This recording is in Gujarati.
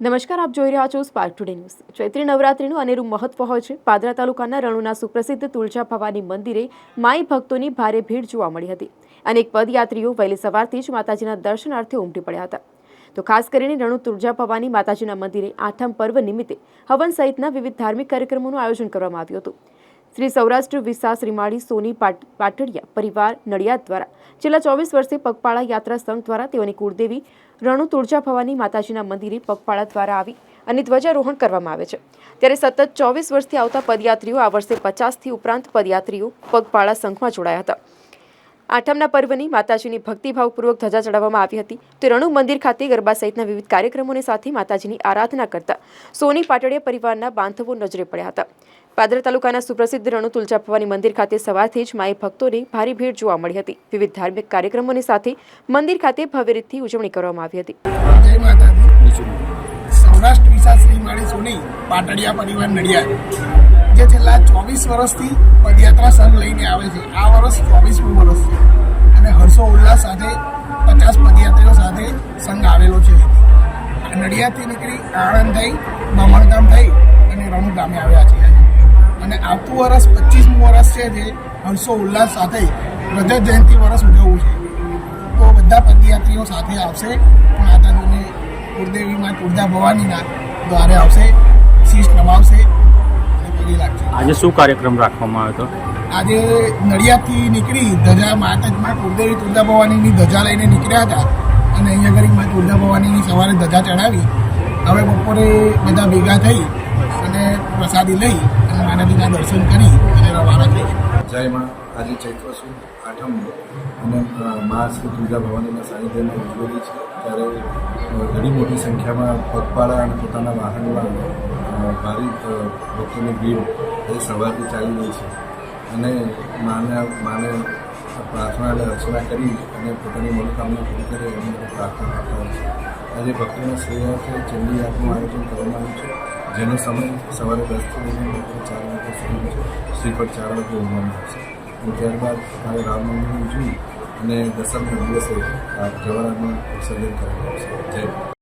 નમસ્કાર, આપ જોઈ રહ્યા છો સ્પાર્ક ટુડે ન્યૂઝ ચૈત્રી નવરાત્રીનું અનેરું મહત્વ હોય છે. પાદરા તાલુકાના રણુના સુપ્રસિદ્ધ તુલજા ભવાની મંદિરે માઈ ભક્તોની ભારે ભીડ જોવા મળી હતી અનેક પદયાત્રીઓ વહેલી સવારથી જ માતાજીના દર્શનાર્થે ઉમટી પડ્યા હતા. તો ખાસ કરીને રણુ તુલજા ભવાની માતાજીના મંદિરે આઠમ પર્વ નિમિત્તે હવન સહિતના વિવિધ ધાર્મિક કાર્યક્રમોનું આયોજન કરવામાં આવ્યું હતું. શ્રી સૌરાષ્ટ્ર વિસા શ્રીમાળી સોની પાટ- પાટડિયા પરિવાર નડિયાદ દ્વારા. છેલ્લા ચોવીસ વર્ષથી પગપાળા યાત્રા સંઘ દ્વારા તેઓની કુળદેવી રણુ તુળજા ભવાની માતાજીના મંદિરે પગપાળા દ્વારા આવી અને ધ્વજારોહણ કરવામાં આવે છે. ત્યારે સતત ચોવીસ વર્ષથી આવતા પદયાત્રીઓ આ વર્ષે પચાસથી ઉપરાંત પદયાત્રીઓ પગપાળા સંઘમાં જોડાયા હતા. આઠમના પર્વની માતાજીની ભક્તિભાવપૂર્વક ધજા ચડાવવામાં આવી હતી. તો રણુ મંદિર ખાતે ગરબા સહિતના વિવિધ કાર્યક્રમોની સાથે માતાજીની આરાધના કરતા સોની પાટડિયા પરિવારના બાંધવો નજરે પડ્યા હતા. પાદર તાલુકાના સુપ્રસિદ્ધ રણુ તુલજા ભવાની મંદિર ખાતે સવારથી જ માએ ભક્તોની ભારે ભીડ જોવા મળી હતી. વિવિધ ધાર્મિક કાર્યક્રમોની સાથે મંદિર ખાતે ભવ્ય રીતથી ઉજવણી કરવામાં આવી હતી. સૌરાષ્ટ્ર વિશા શ્રી માળી સોની પાટડિયા પરિવાર નડિયાદ. જે છેલ્લા ચોવીસ વર્ષથી પદયાત્રા સંઘ લઈને આવે છે. આ વર્ષ ચોવીસમું વર્ષ છે. અને હર્ષો ઉલ્લાસ સાથે પચાસ પદયાત્રીઓ સાથે સંઘ આવેલો છે. નડિયાદથી નીકળી આણંદ થઈ, બામણગામ થઈ અને રણુ ગામે આવ્યા છે અને આવતું વર્ષ પચીસમું વર્ષ છે જે હર્ષો ઉલ્લાસ સાથે રજત જયંતિ વર્ષ ઉજવવું છે. તો બધા પદયાત્રીઓ સાથે આવશે. માતાજીને કુળદેવીમાં કુળદા ભવાનીના દ્વારે આવશે. શીશ નમાવશે. આજે શું કાર્યક્રમ રાખવામાં આવ્યો હતો? આજે નડિયાદથી નીકળી ધજા માતાજમાં કુળદેવી તુળજા ભવાનીની ધજા લઈને નીકળ્યા હતા અને અહીંયા ઘડી માં તુળજા ભવાનીની સવારે ધજા ચડાવી. હવે બપોરે બધા ભેગા થઈ અને પ્રસાદી લઈ અને માનાજીના દર્શન કરી અને રવાના થઈ જય માં આજે ચૈત્ર સુદ આઠમ અને અ, મા શ્રી દુર્ગા ભવાનીના સાનિધ્યમાં ઉજવેલી છે. ત્યારે ઘણી મોટી સંખ્યામાં પગપાળા અને પોતાના વાહનમાં ભારે ભક્તોની ભીડ એ સવારથી ચાલી રહી છે. અને માને માને પ્રાર્થના અને અર્ચના કરી અને પોતાની મનોકામના પૂરી કરે એની માટે પ્રાર્થના કરતા હોય છે. આજે ભક્તોના શ્રેયાર્થે ચંડી યાત્રાનું આયોજન કરવામાં આવ્યું છે, જેનો સમય સવારે દસથી લઈને બપોરે ચાર વાગ્યા સુધી છે. શ્રીપદ ચાર વાગે ઉમવાનું આવશે અને ત્યારબાદ કાલે રામનવમી ઉજવી અને દસમના દિવસે જવાહરમાં વિસર્જન કરવામાં આવશે જય.